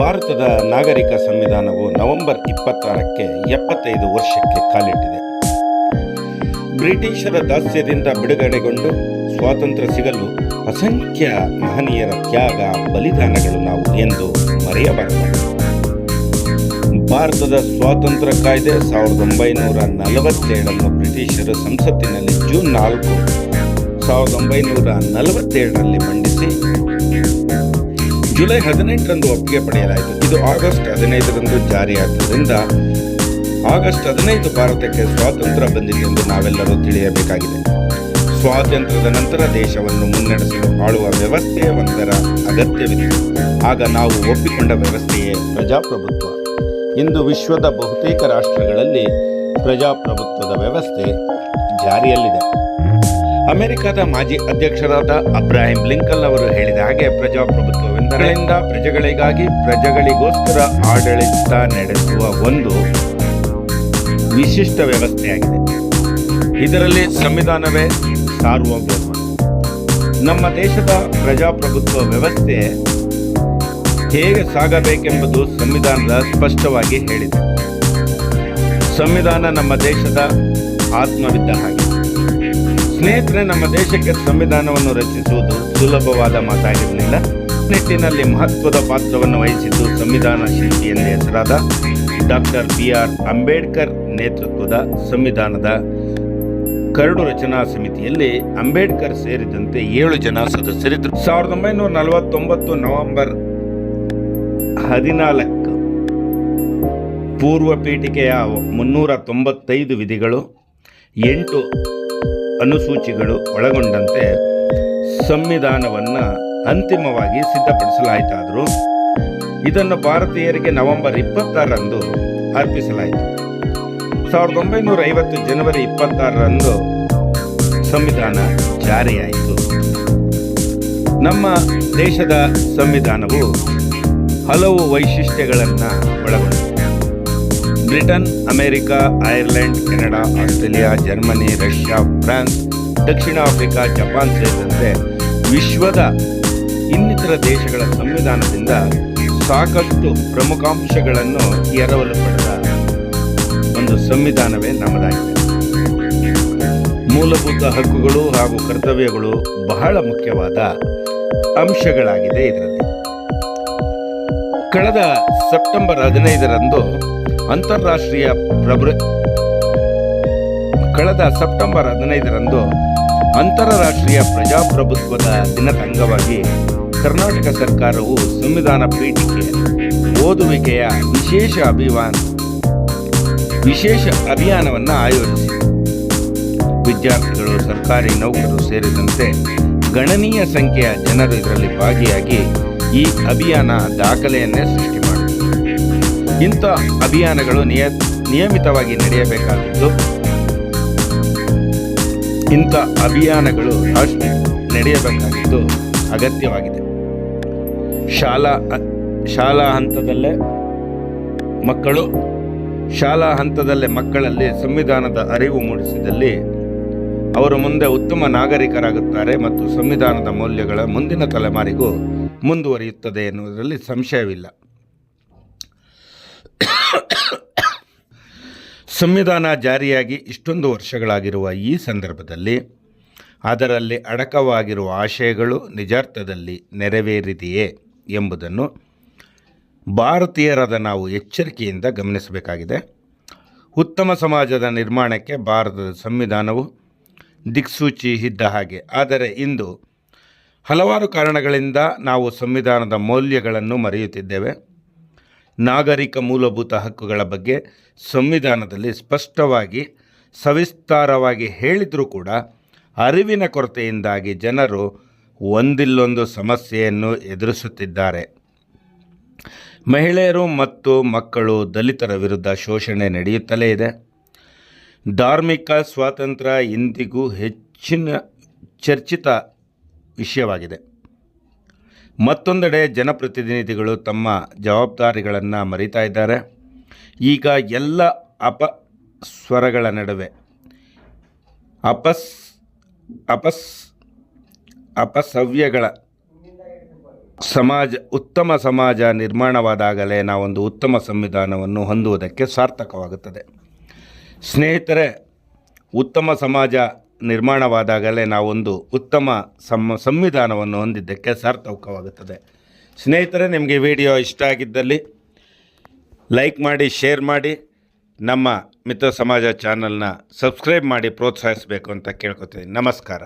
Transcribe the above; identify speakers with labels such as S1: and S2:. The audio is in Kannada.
S1: ಭಾರತದ ನಾಗರಿಕ ಸಂವಿಧಾನವು ನವೆಂಬರ್ ಇಪ್ಪತ್ತಾರಕ್ಕೆ ಎಪ್ಪತ್ತೈದು ವರ್ಷಕ್ಕೆ ಕಾಲಿಟ್ಟಿದೆ. ಬ್ರಿಟಿಷರ ದಾಸ್ಯದಿಂದ ಬಿಡುಗಡೆಗೊಂಡು ಸ್ವಾತಂತ್ರ್ಯ ಸಿಗಲು ಅಸಂಖ್ಯ ಮಹನೀಯರ ತ್ಯಾಗ, ಬಲಿದಾನಗಳು ನಾವು ಎಂದು ಮರೆಯಬಾರದು. ಭಾರತದ ಸ್ವಾತಂತ್ರ್ಯ ಕಾಯ್ದೆ ಸಾವಿರದ ಒಂಬೈನೂರ ನಲವತ್ತೇಳನ್ನು ಬ್ರಿಟಿಷರು ಸಂಸತ್ತಿನಲ್ಲಿ ಜೂನ್ ನಾಲ್ಕು, ಸಾವಿರದ ಒಂಬೈನೂರ ನಲವತ್ತೇಳರಲ್ಲಿ ಮಂಡಿಸಿ ಜುಲೈ ಹದಿನೆಂಟರಂದು ಒಪ್ಪಿಗೆ ಪಡೆಯಲಾಯಿತು. ಇದು ಆಗಸ್ಟ್ ಹದಿನೈದರಂದು ಜಾರಿಯಾದ್ದರಿಂದ ಆಗಸ್ಟ್ ಹದಿನೈದು ಭಾರತಕ್ಕೆ ಸ್ವಾತಂತ್ರ್ಯ ಬಂದಿದೆ ಎಂದು ನಾವೆಲ್ಲರೂ ತಿಳಿಯಬೇಕಾಗಿದೆ. ಸ್ವಾತಂತ್ರ್ಯದ ನಂತರ ದೇಶವನ್ನು ಮುನ್ನಡೆಸಲು ಆಳುವ ವ್ಯವಸ್ಥೆ ಒಂದರ ಅಗತ್ಯವಿದೆ. ಆಗ ನಾವು ಒಪ್ಪಿಕೊಂಡ ವ್ಯವಸ್ಥೆಯೇ ಪ್ರಜಾಪ್ರಭುತ್ವ. ಇಂದು ವಿಶ್ವದ ಬಹುತೇಕ ರಾಷ್ಟ್ರಗಳಲ್ಲಿ ಪ್ರಜಾಪ್ರಭುತ್ವದ ವ್ಯವಸ್ಥೆ ಜಾರಿಯಲ್ಲಿದೆ. ಅಮೆರಿಕದ ಮಾಜಿ ಅಧ್ಯಕ್ಷರಾದ ಅಬ್ರಾಹಿಂ ಲಿಂಕನ್ ಅವರು ಹೇಳಿದ ಹಾಗೆ ಪ್ರಜಾಪ್ರಭುತ್ವವೆಂದರಿಂದ ಪ್ರಜೆಗಳಿಗಾಗಿ ಪ್ರಜೆಗಳಿಗೋಸ್ಕರ ಆಡಳಿತ ನಡೆಸುವ ಒಂದು ವಿಶಿಷ್ಟ ವ್ಯವಸ್ಥೆಯಾಗಿದೆ. ಇದರಲ್ಲಿ ಸಂವಿಧಾನವೇ ಸಾರ್ವಭೌಮ ನಮ್ಮ ದೇಶದ ಪ್ರಜಾಪ್ರಭುತ್ವ ವ್ಯವಸ್ಥೆ ಹೇಗೆ ಸಾಗಬೇಕೆಂಬುದು ಸಂವಿಧಾನದ ಸ್ಪಷ್ಟವಾಗಿ ಹೇಳಿದೆ. ಸಂವಿಧಾನ ನಮ್ಮ ದೇಶದ ಆತ್ಮವಿದ್ದ ಹಾಗೆ. ಸ್ನೇಹಿತರೆ, ನಮ್ಮ ದೇಶಕ್ಕೆ ಸಂವಿಧಾನವನ್ನು ರಚಿಸುವುದು ಸುಲಭವಾದ ಮಾತಾಗಿರಲಿಲ್ಲ. ನಿಟ್ಟಿನಲ್ಲಿ ಮಹತ್ವದ ಪಾತ್ರವನ್ನು ವಹಿಸಿದ್ದು ಸಂವಿಧಾನ ಶಿಲ್ಪಿ ಎಂದೇ ಹೆಸರಾದ ಡಾಕ್ಟರ್ ಬಿ ಆರ್ ಅಂಬೇಡ್ಕರ್ ನೇತೃತ್ವದ ಸಂವಿಧಾನದ ಕರಡು ರಚನಾ ಸಮಿತಿಯಲ್ಲಿ ಅಂಬೇಡ್ಕರ್ ಸೇರಿದಂತೆ ಏಳು ಜನ ಸದಸ್ಯರಿದ್ದರು. ಸಾವಿರದ ಒಂಬೈನೂರ ನಲವತ್ತೊಂಬತ್ತು ನವೆಂಬರ್ ಹದಿನಾಲ್ಕು ಪೂರ್ವ ಪೀಠಿಕೆಯ ಮುನ್ನೂರ ತೊಂಬತ್ತೈದು ವಿಧಿಗಳು, ಎಂಟು ಅನುಸೂಚಿಗಳು ಒಳಗೊಂಡಂತೆ ಸಂವಿಧಾನವನ್ನು ಅಂತಿಮವಾಗಿ ಸಿದ್ಧಪಡಿಸಲಾಯಿತಾದರೂ ಇದನ್ನು ಭಾರತೀಯರಿಗೆ ನವೆಂಬರ್ ಇಪ್ಪತ್ತಾರರಂದು ಅರ್ಪಿಸಲಾಯಿತು. ಸಾವಿರದ ಒಂಬೈನೂರ ಐವತ್ತು ಜನವರಿ ಇಪ್ಪತ್ತಾರರಂದು ಸಂವಿಧಾನ ಜಾರಿಯಾಯಿತು. ನಮ್ಮ ದೇಶದ ಸಂವಿಧಾನವು ಹಲವು ವೈಶಿಷ್ಟ್ಯಗಳನ್ನು ಒಳಗೊಂಡಿದೆ. Britain, America, Ireland, Canada, Australia, Germany, Russia, France, ದಕ್ಷಿಣ ಆಫ್ರಿಕಾ, ಜಪಾನ್ ಸೇರಿದಂತೆ ವಿಶ್ವದ ಇನ್ನಿತರ ದೇಶಗಳ ಸಂವಿಧಾನದಿಂದ ಸಾಕಷ್ಟು ಪ್ರಮುಖಾಂಶಗಳನ್ನು ಎರವಲು ಪಡೆದ ಒಂದು ಸಂವಿಧಾನವೇ ನಮ್ಮದಾಗಿದೆ. ಮೂಲಭೂತ ಹಕ್ಕುಗಳು ಹಾಗೂ ಕರ್ತವ್ಯಗಳು ಬಹಳ ಮುಖ್ಯವಾದ ಅಂಶಗಳಾಗಿದೆ ಇದರಲ್ಲಿ. ಕಳೆದ ಸೆಪ್ಟೆಂಬರ್ ಹದಿನೈದರಂದು ಅಂತಾರಾಷ್ಟ್ರೀಯ ಪ್ರಭು ಕಳೆದ ಸೆಪ್ಟೆಂಬರ್ ಹದಿನೈದರಂದು ಅಂತಾರಾಷ್ಟ್ರೀಯ ಪ್ರಜಾಪ್ರಭುತ್ವದ ದಿನದ ಅಂಗವಾಗಿ ಕರ್ನಾಟಕ ಸರ್ಕಾರವು ಸಂವಿಧಾನ ಪೀಠಕ್ಕೆ ಓದುವಿಕೆಯ ವಿಶೇಷ ಅಭಿಯಾನ ವಿಶೇಷ ಅಭಿಯಾನವನ್ನು ಆಯೋಜಿಸಿದೆ. ವಿದ್ಯಾರ್ಥಿಗಳು, ಸರ್ಕಾರಿ ನೌಕರರು ಸೇರಿದಂತೆ ಗಣನೀಯ ಸಂಖ್ಯೆಯ ಜನರು ಇದರಲ್ಲಿ ಭಾಗಿಯಾಗಿ ಈ ಅಭಿಯಾನ ದಾಖಲೆಯನ್ನೇ ಸೃಷ್ಟಿ ಮಾಡಿದೆ. ಇಂಥ ಅಭಿಯಾನಗಳು ನಿಯ, ನಿಯಮಿತವಾಗಿ ನಡೆಯಬೇಕಾದದ್ದು ಇಂಥ ಅಭಿಯಾನಗಳು ಅಷ್ಟು ನಡೆಯಬೇಕಾಗಿದ್ದು ಅಗತ್ಯವಾಗಿದೆ. ಶಾಲಾ ಶಾಲಾ ಹಂತದಲ್ಲೇ ಮಕ್ಕಳು, ಶಾಲಾ ಹಂತದಲ್ಲೇ ಮಕ್ಕಳಲ್ಲಿ ಸಂವಿಧಾನದ ಅರಿವು ಮೂಡಿಸಿದಲ್ಲಿ ಅವರು ಮುಂದೆ ಉತ್ತಮ ನಾಗರಿಕರಾಗುತ್ತಾರೆ ಮತ್ತು ಸಂವಿಧಾನದ ಮೌಲ್ಯಗಳ ಮುಂದಿನ ತಲೆಮಾರಿಗೂ ಮುಂದುವರಿಯುತ್ತದೆ ಎನ್ನುವುದರಲ್ಲಿ ಸಂಶಯವಿಲ್ಲ. ಸಂವಿಧಾನ ಜಾರಿಯಾಗಿ ಇಷ್ಟೊಂದು ವರ್ಷಗಳಾಗಿರುವ ಈ ಸಂದರ್ಭದಲ್ಲಿ ಅದರಲ್ಲಿ ಅಡಕವಾಗಿರುವ ಆಶಯಗಳು ನಿಜಾರ್ಥದಲ್ಲಿ ನೆರವೇರಿದೆಯೇ? ಎಂಬುದನ್ನು ಭಾರತೀಯರಾದ ನಾವು ಎಚ್ಚರಿಕೆಯಿಂದ ಗಮನಿಸಬೇಕಾಗಿದೆ. ಉತ್ತಮ ಸಮಾಜದ ನಿರ್ಮಾಣಕ್ಕೆ ಭಾರತದ ಸಂವಿಧಾನವು ದಿಕ್ಸೂಚಿ ಇದ್ದ ಹಾಗೆ. ಆದರೆ ಇಂದು ಹಲವಾರು ಕಾರಣಗಳಿಂದ ನಾವು ಸಂವಿಧಾನದ ಮೌಲ್ಯಗಳನ್ನು ಮರೆಯುತ್ತಿದ್ದೇವೆ. ನಾಗರಿಕ ಮೂಲಭೂತ ಹಕ್ಕುಗಳ ಬಗ್ಗೆ ಸಂವಿಧಾನದಲ್ಲಿ ಸ್ಪಷ್ಟವಾಗಿ, ಸವಿಸ್ತಾರವಾಗಿ ಹೇಳಿದರೂ ಕೂಡ, ಅರಿವಿನ ಕೊರತೆಯಿಂದಾಗಿ ಜನರು ಒಂದಿಲ್ಲೊಂದು ಸಮಸ್ಯೆಯನ್ನು ಎದುರಿಸುತ್ತಿದ್ದಾರೆ. ಮಹಿಳೆಯರು ಮತ್ತು ಮಕ್ಕಳು ದಲಿತರ ವಿರುದ್ಧ ಶೋಷಣೆ ನಡೆಯುತ್ತಲೇ ಇದೆ. ಧಾರ್ಮಿಕ ಸ್ವಾತಂತ್ರ್ಯ ಇಂದಿಗೂ ಹೆಚ್ಚಿನ ಚರ್ಚಿತ ವಿಷಯವಾಗಿದೆ. ಮತ್ತೊಂದೆಡೆ ಜನಪ್ರತಿನಿಧಿಗಳು ತಮ್ಮ ಜವಾಬ್ದಾರಿಗಳನ್ನು ಮರಿತಾ ಇದ್ದಾರೆ. ಈಗ ಎಲ್ಲ ಅಪಸ್ವರಗಳ ನಡುವೆ ಅಪಸ್ ಅಪಸ್ ಅಪಸವ್ಯಗಳ ಸಮಾಜ, ಉತ್ತಮ ಸಮಾಜ ನಿರ್ಮಾಣವಾದಾಗಲೇ ನಾವೊಂದು ಉತ್ತಮ ಸಂವಿಧಾನವನ್ನು ಹೊಂದುವುದಕ್ಕೆ ಸಾರ್ಥಕವಾಗುತ್ತದೆ. ಸ್ನೇಹಿತರೆ, ಉತ್ತಮ ಸಮಾಜ ನಿರ್ಮಾಣವಾದಾಗಲೇ ನಾವೊಂದು ಉತ್ತಮ ಸಂ ಸಂವಿಧಾನವನ್ನು ಹೊಂದಿದ್ದಕ್ಕೆ ಸಾರ್ಥಕವಾಗುತ್ತದೆ. ಸ್ನೇಹಿತರೆ, ನಿಮಗೆ ವಿಡಿಯೋ ಇಷ್ಟ ಆಗಿದ್ದಲ್ಲಿ ಲೈಕ್ ಮಾಡಿ, ಶೇರ್ ಮಾಡಿ, ನಮ್ಮ ಮಿತ್ರ ಸಮಾಜ ಚಾನಲ್ನ ಸಬ್ಸ್ಕ್ರೈಬ್ ಮಾಡಿ, ಪ್ರೋತ್ಸಾಹಿಸಬೇಕು ಅಂತ ಕೇಳ್ಕೊತೀನಿ ನಮಸ್ಕಾರ.